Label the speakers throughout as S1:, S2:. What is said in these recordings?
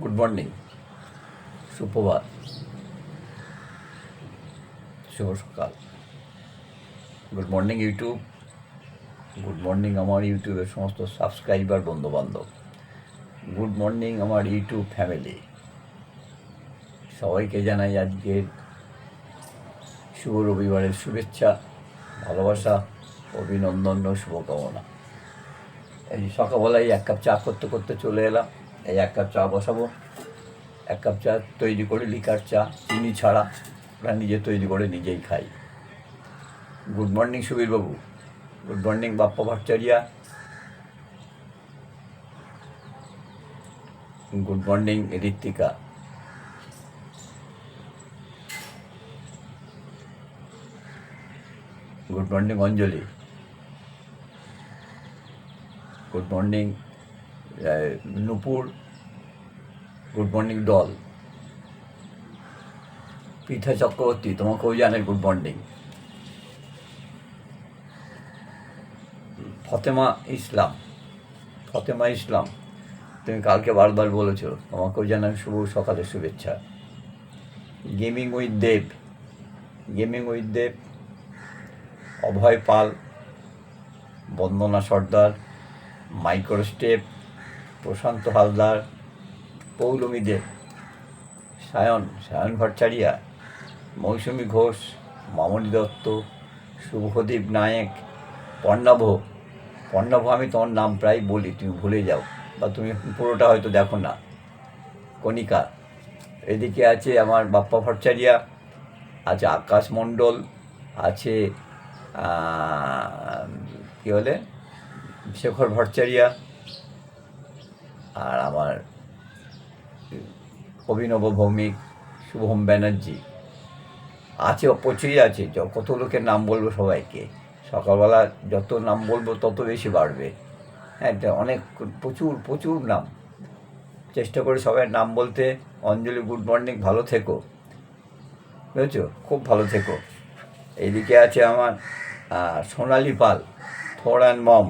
S1: Good morning সুপ্রভাত শুভ সকাল good morning YouTube good morning আমার ইউটিউবের সমস্ত সাবস্ক্রাইবার বন্ধুবান্ধব. গুড মর্নিং আমার ইউটিউব ফ্যামিলি সবাইকে জানাই আজকের শুভ রবিবারের শুভেচ্ছা, ভালোবাসা, অভিনন্দন ও শুভকামনা। এই সকালবেলায় এক কাপ চা করতে করতে চলে এলাম। এই এক কাপ চা বসাবো। এক কাপ চা তৈরি করে লিকার চা, চিনি ছাড়া ওরা নিজে তৈরি করে নিজেই খাই। Good morning Subirbabu. Good morning Bappa Bhattacharya good morning Ritwika. Good morning Anjali. Good morning Nupur, good morning Doll, Pritha Chakraborty তোমাকেও জানে গুড মর্নিং। ফতেমা ইসলাম ফতেমা ইসলাম, তুমি কালকে বারবার বলেছ তোমাকেও জানাই শুভ সকালের শুভেচ্ছা। Gaming with Dev, gaming with Dev, Abhay Pal, Bandana Sardar micro step Prashanta Haldar Poulami Dev Sayan Sayan Bhattacharya Moushumi Ghosh Mamoni Dutta Shubhadip Nayek Parnabh Parnabh আমি তোমার নাম প্রায় বলি, তুমি ভুলে যাও, বা তুমি পুরোটা হয়তো দেখো না। কণিকা। এদিকে আছে আমার বাপ্পা ভট্টাচারিয়া আছে আকাশ মণ্ডল, আছে কী বলে? শেখর ভট্টাচারিয়া আর আমার অভিনব ভৌমিক শুভম ব্যানার্জি আছে প্রচুরই আছে কত লোকের নাম বলব সবাইকে। সকালবেলা যত নাম বলব তত বেশি বাড়বে। হ্যাঁ অনেক প্রচুর প্রচুর নাম। চেষ্টা করে সবাই নাম বলতে। অঞ্জলি, গুড মর্নিং, ভালো থেকো। বুঝেছ? খুব ভালো থেকো। এদিকে আছে আমার সোনালি পাল, থোর অ্যান্ড মম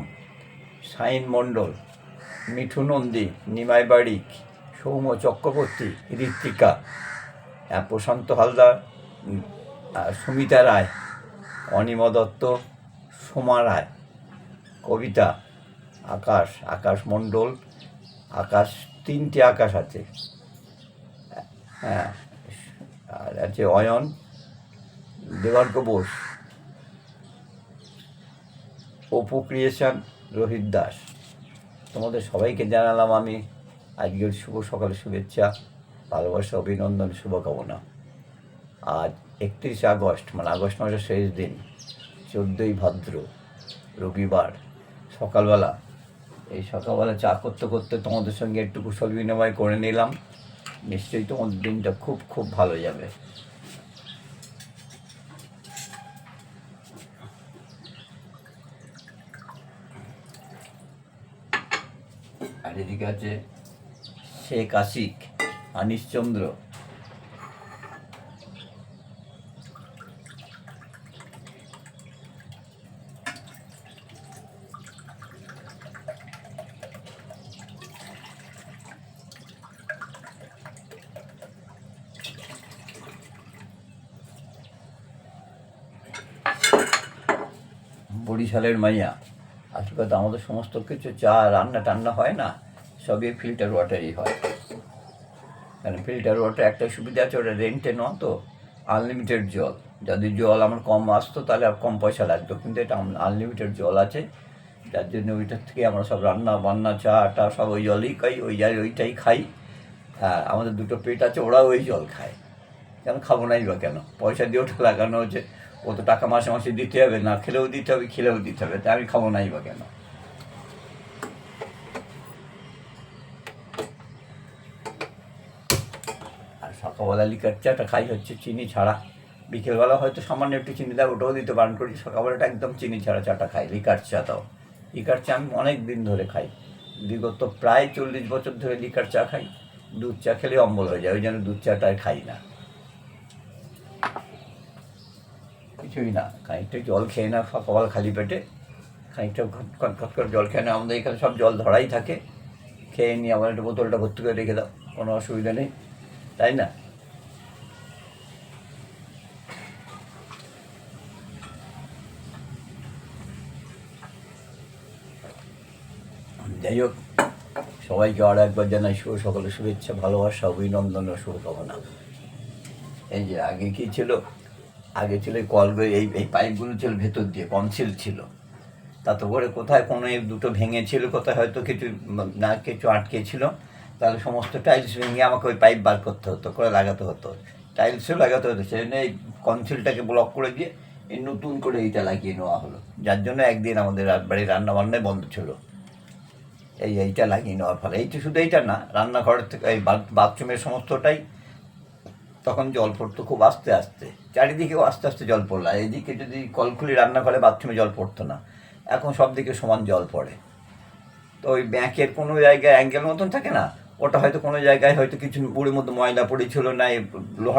S1: সাইন মণ্ডল। মিঠু নন্দী, নিমাই বাড়িক সৌম্য চক্রবর্তী, ঋত্বিকা, প্রশান্ত হালদার সুমিতা রায়, অনিমা দত্ত, সোমা রায়, কবিতা, আকাশ আকাশ মণ্ডল, আকাশ, তিনটে আকাশ আছে। হ্যাঁ আর আছে অয়ন, দেবার্ক বোস, অপু ক্রিয়েশন, রোহিত দাস। তোমাদের সবাইকে জানালাম আমি আজকের শুভ সকাল শুভেচ্ছা, ভালোবাসা, অভিনন্দন, শুভকামনা। আজ একত্রিশে আগস্ট মানে আগস্ট মাসের শেষ দিন, চোদ্দোই ভাদ্র, রবিবার, সকালবেলা। এই সকালবেলা চা করতে করতে তোমাদের সঙ্গে একটু কুশল বিনিময় করে নিলাম। নিশ্চয়ই তোমাদের দিনটা খুব খুব ভালো যাবে। আর এদিকে আছে শেখ আশিক আনিশচন্দ্র বরিশালের মাইয়া আসলে কথা আমাদের সমস্ত কিছু চা রান্না টান্না হয় না? সবই ফিল্টার ওয়াটারই হয়। কারণ ফিল্টার ওয়াটার একটা সুবিধা আছে ওটা রেন্টে ন তো আনলিমিটেড জল। যদি জল আমার কম আসতো তাহলে আর কম পয়সা লাগতো, কিন্তু এটা আনলিমিটেড জল আছে। যার জন্য ওইটার থেকে আমরা সব রান্না, বান্না চা টা সব ওই জলই খাই, ওই যাই ওইটাই খাই। হ্যাঁ আমাদের দুটো পেট আছে, ওরাও ওই জল খায়। কেন খাব নাই বা কেন? পয়সা দিয়ে ওটা লাগানো হচ্ছে কত টাকা মাসে মাসে দিতে হবে, না খেলেও দিতে হবে, খেলেও দিতে হবে তাই আমি খাব নাই বা কেন? সকালবেলা লিকার চাটা খাই হচ্ছে চিনি ছাড়া। বিকেলবেলা হয়তো সামান্য একটু চিনি দেয়, ওটাও দিতে বারণ করি, সকালবেলাটা একদম চিনি ছাড়া চাটা খাই লিকার চা তাও। লিকার চা আমি অনেক দিন ধরে খাই। বিগত প্রায় চল্লিশ বছর ধরে লিকার চা খাই, দুধ চা খেলে অম্বল হয়ে যায়, ওই জন্য দুধ চাটা খাই না। কিছুই না, খানিকটা জল খেয়ে না সকাল খালি পেটে, খানিকটা ঘট করে জল খেয়ে না আমাদের এখানে সব জল ধরাই থাকে। খেয়ে নিয়ে আমার একটা বোতলটা ভর্তি করে রেখে দাও, কোনো অসুবিধা নেই। তাই না? যাই হোক, সবাইকে আর একবার জানাই শুভ সকলের শুভেচ্ছা, ভালোবাসা, অভিনন্দন ও শুভকামনা। এই যে আগে কি ছিল? আগে ছিল কলগুলো এই এই পাইপগুলো ছিল ভেতর দিয়ে কনসিল ছিল। তাতে করে কোথায় কোনো এই দুটো ভেঙেছিল, কোথায় হয়তো কিছু, না, কিছু আটকে ছিল তাহলে সমস্ত টাইলস ভেঙে আমাকে ওই পাইপ বার করতে হতো, করে লাগাতে হতো। টাইলসও লাগাতে হতো, সেই জন্য এই কনসিলটাকে ব্লক করে দিয়ে এই নতুন করে এইটা লাগিয়ে নেওয়া হলো। যার জন্য একদিন আমাদের বাড়ির রান্না বান্নাই বন্ধ ছিল। এই এইটা লাগিয়ে নেওয়ার ফলে। এই তো শুধু এইটা না রান্নাঘরের থেকে এই বাথরুমের সমস্তটাই তখন জল পড়তো খুব আস্তে আস্তে। চারিদিকেও আস্তে আস্তে জল পড়ল। এইদিকে যদি কল খুলি রান্নাঘরে বাথরুমে জল পড়তো না, এখন সব দিকে সমান জল পড়ে। তো ওই ব্যাঁকের কোনো জায়গায় অ্যাঙ্গেল মতন থাকে না? ওটা হয়তো কোনো জায়গায় হয়তো কিছু পুরের মধ্যে ময়লা পড়েছিল না লোহার